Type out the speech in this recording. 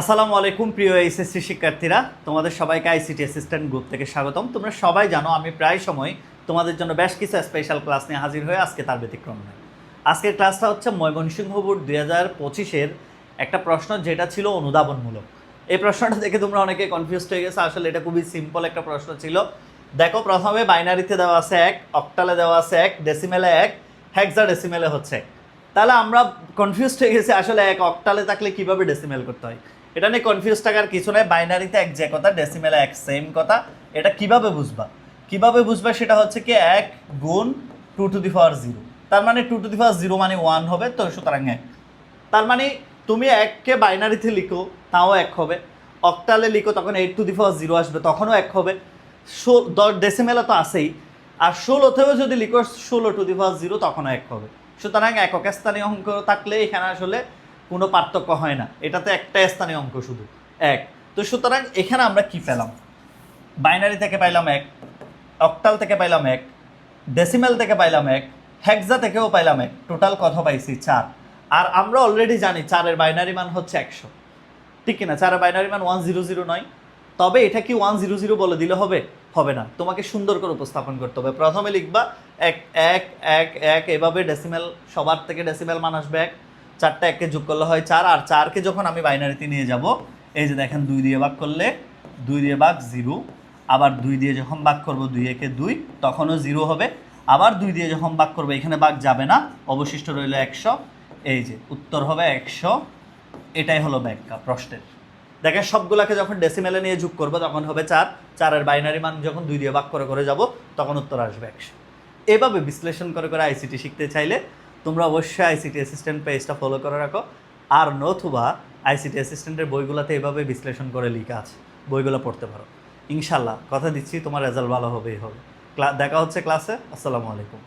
আসসালামু আলাইকুম, প্রিয় এইচএসসি শিক্ষার্থীরা। তোমাদের সবাইকে আইসিটি অ্যাসিস্ট্যান্ট গ্রুপ থেকে স্বাগতম। তোমরা সবাই জানো, আমি প্রায় সময় তোমাদের জন্য বেশ কিছু স্পেশাল ক্লাস নিয়ে হাজির হয়ে আজকে তার ব্যতিক্রম নয়। আজকের ক্লাসটা হচ্ছে ময়মনসিংহ বোর্ড দুই হাজার পঁচিশের একটা প্রশ্ন, যেটা ছিল অনুধাবনমূলক। এই প্রশ্নটা দেখে তোমরা অনেকে কনফিউজ হয়ে গেছে। আসলে এটা খুবই সিম্পল একটা প্রশ্ন ছিল। দেখো, প্রথমে বাইনারিতে দেওয়া আছে এক অক্টালে দেওয়া আছে এক ডেসিমেলে এক হেক্সা ডেসিমেলে হচ্ছে এক। তাহলে আমরা কনফিউজ হয়ে গেছি আসলে এক অক্টালে থাকলে কীভাবে ডেসিমেল করতে হয়? এটা নিয়ে কনফিউজ থাকার কিছু নয় বাইনারিতে এক যে কথা ডেসিমেলে এক সেম কথা, এটা কীভাবে বুঝবা? কীভাবে বুঝবা সেটা হচ্ছে কি এক গুণ two to the power zero তার মানে two to the power zero মানে ওয়ান হবে, তো সুতরাং এক। তার মানে তুমি এককে বাইনারিতে লিখো, তাও এক হবে। অক্টালে লিখো, তখন eight to the power zero আসবে, তখনও এক হবে। ষোল, দশ ডেসিমেলে তো আসেই আর ষোলোতেও যদি লিখো, ষোলো টু দি পাওয়ার জিরো তখনও এক হবে। সুতরাং একক স্থানীয় অঙ্ক থাকলে এখানে আসলে কোনো পার্থক্য হয় না। এটাতে একটা স্থানীয় অঙ্ক শুধু, এক। তো সুতরাং এখানে আমরা কি পেলাম? বাইনারি থেকে পাইলাম এক, অক্টাল থেকে পাইলাম এক ডেসিমেল থেকে পাইলাম এক, হেক্সা থেকেও পাইলাম এক টোটাল কত পাইছি? চার। আর আমরা অলরেডি জানি চারের বাইনারি মান হচ্ছে একশো। ঠিক কিনা? চারের বাইনারি মান ওয়ান জিরো জিরো নয়। তবে এটা কি ওয়ান জিরো জিরো বলে দিলে হবে? হবে না। তোমাকে সুন্দর করে উপস্থাপন করতে হবে। প্রথমে লিখবা এক এক এক এক, এভাবে ডেসিমেল সবার থেকে ডেসিমেল মান আসবে এক। চারটা এককে যোগ করলে হয় চার, আর চারকে যখন আমি বাইনারিতে নিয়ে যাব, এই যে দেখেন দুই দিয়ে ভাগ করলে দুই দিয়ে ভাগ জিরো আবার দুই দিয়ে যখন ভাগ করব দুই, একে দুই, তখনও জিরো হবে। আবার দুই দিয়ে যখন ভাগ করব, এখানে ভাগ যাবে না। অবশিষ্ট রইল একশো। এই যে, উত্তর হবে একশো। এটাই হলো ব্যাখ্যা, প্রশ্নের। দেখেন, সবগুলাকে যখন ডেসিমেলে নিয়ে যোগ করব, তখন হবে চার। চারের বাইনারি মান যখন দুই দিয়ে ভাগ করে করে যাব, তখন উত্তর আসবে একশো। এভাবে বিশ্লেষণ করে করে আইসিটি শিখতে চাইলে তোমরা অবশ্যই আইসিটি অ্যাসিস্ট্যান্ট পেজটা ফলো করে রাখো। আর নতুবা আইসিটি অ্যাসিস্ট্যান্টের বইগুলোতে এভাবে বিশ্লেষণ করে লেখা আছে। বইগুলো পড়তে পারো। ইনশাল্লাহ কথা দিচ্ছি, তোমার রেজাল্ট ভালো হবেই হবে। দেখা হচ্ছে ক্লাসে আসসালামু আলাইকুম।